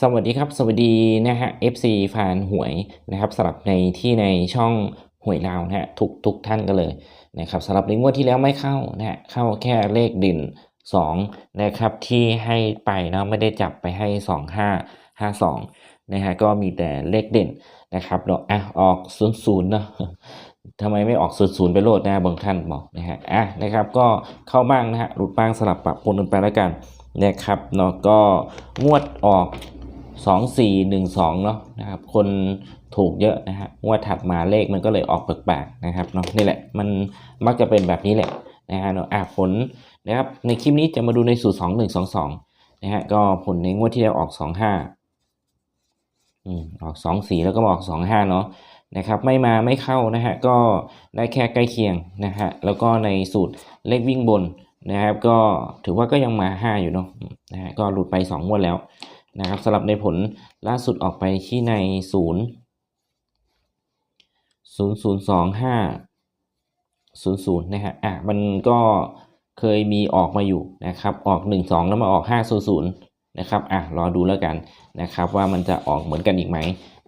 สวัสดีครับ สวัสดีนะฮะ FC แฟนหวยนะครับสำหรับในที่ในช่องหวยลาวนะฮะทุกทุกท่านกันเลยนะครับสำหรับในงวดที่แล้วไม่เข้านะฮะเข้าแค่เลขเด่น2 นะครับ ที่ให้ไปนะไม่ได้จับไปให้ 2 5 5 2นะฮะก็มีแต่เลขเด่นนะครับเนาะอะออก 0 0เนาะทำไมไม่ออก0 0ไปโลดนะบางท่านบอกนะฮะอะนะครับก็เข้าบ้างนะฮะหลุดบ้างสลับปะปนกันไปแล้วกันนะครับเนาะก็งวดออก สองสี่หนึ่งสองเนาะนะครับคนถูกเยอะนะฮะงวดถัดมาเลขมันก็เลยออกแปลกๆนะครับเนาะนี่แหละมันมักจะเป็นแบบนี้แหละนะฮะเนาะอะผลนะครับในคลิปนี้จะมาดูในสูตรสองหนึ่งสองสองนะฮะก็ผลในงวดที่แล้วออกสองห้าอืมออกสองสี่แล้วก็ออกสองห้าเนาะนะครับไม่มาไม่เข้านะฮะก็ได้แค่ใกล้เคียงนะฮะแล้วก็ในสูตรเลขวิ่งบนนะครับก็ถือว่าก็ยังมาห้าอยู่เนาะนะฮะก็หลุดไปสองงวดแล้ว นะครับสำหรับในผลล่าสุดออกไปที่ในศูนย์ศูนย์ศูนย์สองห้าศูนย์ศูนย์นะฮะอะมันก็เคยมีออกมาอยู่นะครับออกหนึ่งสองแล้วมาออกห้าศูนย์นะครับอะรอดูแล้วกันนะครับว่ามันจะออกเหมือนกันอีกไหม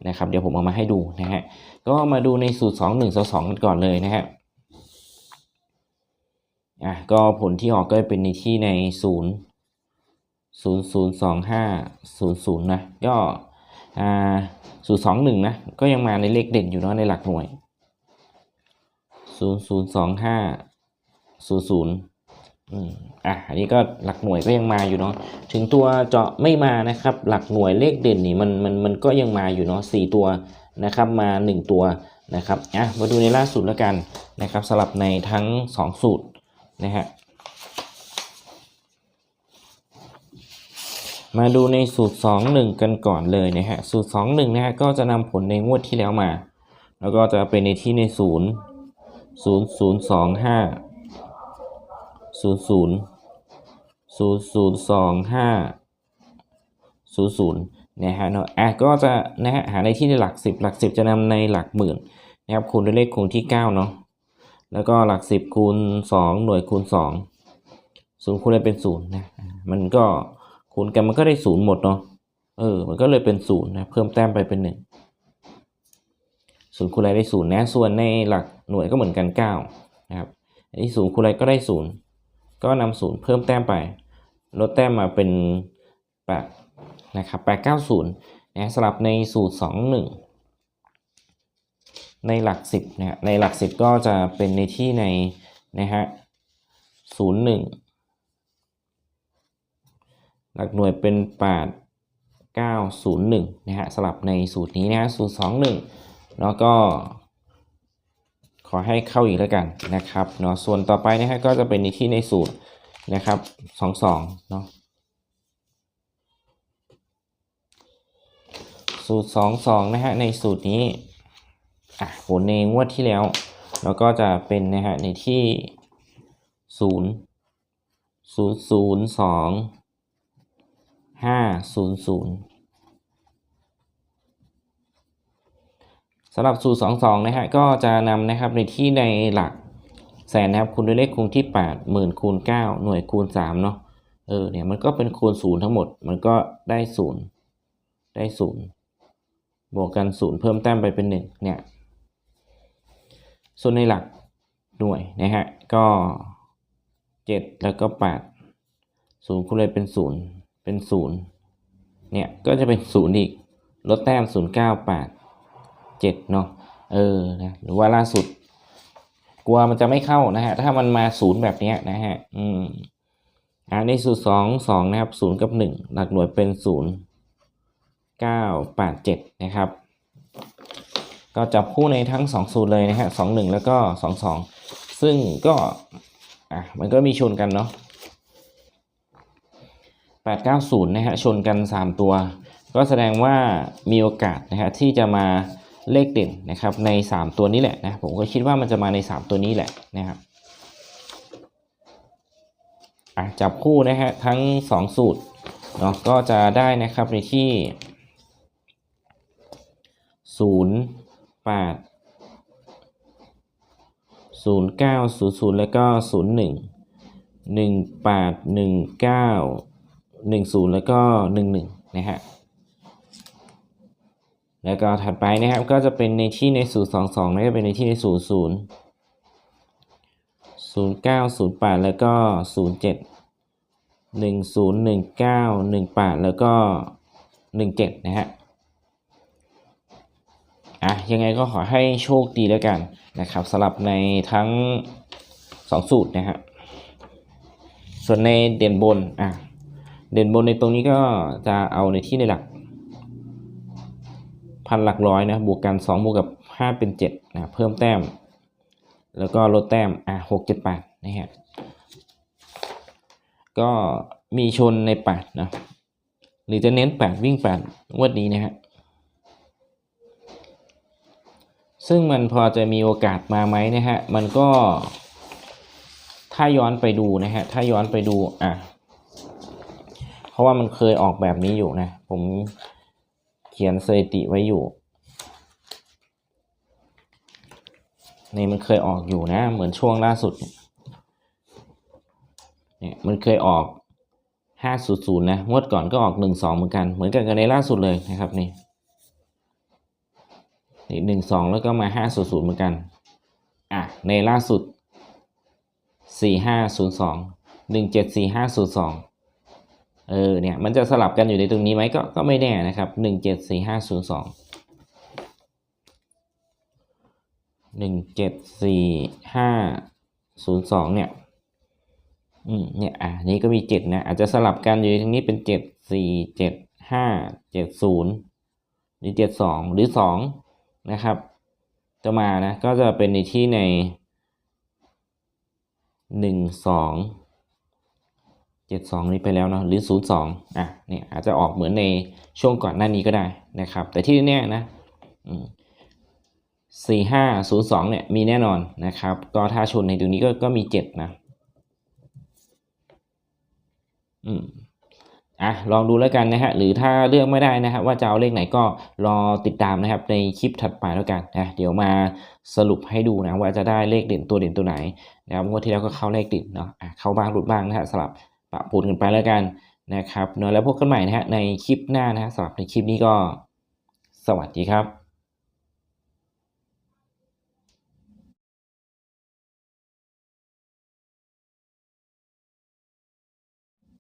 นะครับเดี๋ยวผมเอามาให้ดูนะฮะก็มาดูในสูตรสองหนึ่งสองกันก่อนเลยนะฮะอะก็ผลที่ออกก็เป็นในที่ในศูนย์ ศูนย์ศูนย์สองห้าศูนย์ศูนย์นะก็อ่าศูนย์สองหนึ่งนะ ก็ยังมาในเลขเด่นอยู่เนาะในหลักหน่วยศูนย์ศูนย์สองห้าศูนย์ศูนย์อืมอะ อันนี้ก็หลักหน่วยก็ยังมาอยู่เนาะ ถึงตัวเจาะไม่มานะครับ หลักหน่วยเลขเด่นนี่มันมันมันก็ยังมาอยู่เนาะสี่ตัวนะครับมาหนึ่งตัวนะครับ อะ มาดูในล่าสุดแล้วกันนะครับสลับในทั้งสองสูตรนะฮะ มาดูในสูตร 2 1 กันก่อนเลยนะฮะ สูตร 2 1 นะฮะ ก็จะนำผลในงวดที่แล้วมา แล้วก็จะเป็นในที่ใน 0 0 0 2 5 0 0 0 0 2 5 0 0นะฮะเนาะอะก็จะนะฮะหาในที่ในหลัก 10 หลัก 10 จะนำในหลักหมื่นนะครับคูณด้วยเลขคูณที่ 9 เนาะแล้วก็หลัก 10 คูณ 2 หน่วยคูณ 2 0คูณอะไรเป็น 0 นะ มันก็ คูณกันมันก็ได้ศูนย์หมดเนาะเออ มันก็เลยเป็นศูนย์นะเพิ่มแต้มไปเป็นหนึ่งศูนย์คูณอะไรได้ศูนย์นะส่วนในหลักหน่วยก็เหมือนกันเก้านะครับอันนี้ศูนย์คูณอะไรก็ได้ศูนย์ก็นำศูนย์เพิ่มแต้มไป ลดแต้มมาเป็นแปดนะครับแปดเก้าศูนย์นะสลับในสูตรสองหนึ่งในหลักสิบนะในหลักสิบก็จะเป็นในที่ในนะฮะศูนย์หนึ่ง หลักหน่วยเป็น 8 9 0 1 นะฮะสลับในสูตรนี้นะฮะสูตร2 1 แล้วก็ขอให้เข้าอีกแล้วกันนะครับเนาะส่วนต่อไปนะฮะก็จะเป็นในที่ในสูตรนะครับ2 2เนาะสูตร 2 2 นะฮะในสูตรนี้อะผลในงวดที่แล้ว แล้วก็จะเป็นนะฮะในที่ 0 0 0 2 ห้าศูนย์ศูนย์สำหรับสูตรสองสองนะฮะก็จะนำนะครับในที่ในหลักแสนนะครับคูณด้วยเลขคูณที่แปดหมื่นคูณเก้าหน่วยคูณสามเนาะเออเนี่ยมันก็เป็นคูณศูนย์ทั้งหมด มันก็ได้ศูนย์ได้ศูนย์บวกกันศูนย์เพิ่มแต้มไปเป็นหนึ่งเนี่ย ส่วนในหลักหน่วยนะฮะก็เจ็ดแล้วก็แปดศูนย์คูณเลยเป็นศูนย์ เป็นศูนย์เนี่ยก็จะเป็นศูนย์อีก ลดแต้มศูนย์เก้าแปดเจ็ดเนาะเออนะหรือว่าล่าสุด กลัวมันจะไม่เข้านะฮะ ถ้ามันมาศูนย์แบบเนี้ยนะฮะ อืมอ่าในสูตรสองสองนะครับศูนย์กับหนึ่งหลักหน่วยเป็นศูนย์เก้าแปดเจ็ดนะครับ ก็จับคู่ในทั้งสองสูตรเลยนะฮะสองหนึ่งแล้วก็สองสองซึ่งก็อะมันก็มีชนกันเนาะ 890นะฮะชนกัน 3 ตัว ก็แสดงว่ามีโอกาสนะฮะที่จะมาเลขเด่นนะครับใน 3 ตัวนี้แหละนะผมก็คิดว่ามันจะมาใน 3 ตัวนี้แหละนะครับจับคู่นะฮะทั้ง 2 สูตรเนาะก็จะได้นะครับในที่ 0 8 0 9 0 0 แล้วก็ 0 1 1 1 9หนึ่งศูนย์แล้วก็หนึ่งหนึ่งนะฮะ แล้วก็ถัดไปนะครับ ก็จะเป็นในที่ในสูตรสองสองแล้วก็เป็นในที่ในสูตรศูนย์ศูนย์เก้าศูนย์แปดแล้วก็ศูนย์เจ็ดหนึ่งศูนย์หนึ่งเก้าหนึ่งแปดแล้วก็หนึ่งเจ็ดนะฮะ อะ ยังไงก็ขอให้โชคดีแล้วกันนะครับสำหรับในทั้งสองสูตรนะฮะ ส่วนในเด่นบน อะ เด่นบนในตรงนี้ก็จะเอาในที่ในหลักพันหลักร้อยนะบวกกัน 2 บวกกับ 5 เป็น7นะเพิ่มแต้ม แล้วก็ลดแต้มอะ6 7 8นะฮะก็มีชนใน 8 นะหรือจะเน้น 8 วิ่ง 8 งวดนี้นะฮะซึ่งมันพอจะมีโอกาสมาไหมนะฮะ มันก็ถ้าย้อนไปดูนะฮะ ถ้าย้อนไปดู อะ ราะว่ามันเคยออกแบบนี้อยู่นะ ผมเขียนสถิติไว้อยู่ นี่มันเคยออกอยู่นะ เหมือนช่วงล่าสุด เนี่ยมันเคยออก 500 นะ งวดก่อนก็ออก 12 เหมือนกัน เหมือนกันกับในล่าสุดเลยนะครับนี่นี่12แล้วก็มา500เหมือนกัน อะ ในล่าสุด4502 174502เอ เอเนี่ยมันจะสลับกันอยู่ในตรงนี้ไหมก็ก็ไม่แน่นะครับหนึ่งเจ็ดสี่ห้าศูนย์สองหนึ่งเจ็ดสี่ห้าศูนย์สองเนี่ยอืมเนี่ยอะนี้ก็มีเจ็ดนะอาจจะสลับกันอยู่ในตรงนี้เป็นเจ็ดสี่เจ็ดห้าเจ็ดศูนย์หรือเจ็ดสองหรือสองนะครับจะมานะก็จะเป็นในที่ในหนึ่งสอง เจ็ดสองนี้ไปแล้วเนาะหรือศูนย์สองอะเนี่ยอาจจะออกเหมือนในช่วงก่อนหน้านี้ก็ได้นะครับ แต่ที่แน่นะสี่ห้าศูนย์สองเนี่ยมีแน่นอนนะครับ ก็ถ้าชนในตรงนี้ก็ก็มีเจ็ดนะอืมอะลองดูแล้วกันนะฮะหรือถ้าเลือกไม่ได้นะครับว่าจะเอาเลขไหนก็รอติดตามนะครับในคลิปถัดไปแล้วกันนะเดี๋ยวมาสรุปให้ดูนะว่าจะได้เลขเด่นตัวเด่นตัวไหนนะครับงวดที่แล้วก็เข้าเลขติดเนาะอะเข้าบ้างหลุดบ้างนะฮะสลับ ปะปูนกันไปแล้วกันนะครับเนาะแล้วพบกันใหม่นะฮะในคลิปหน้านะฮะสำหรับในคลิปนี้ก็สวัสดีครับ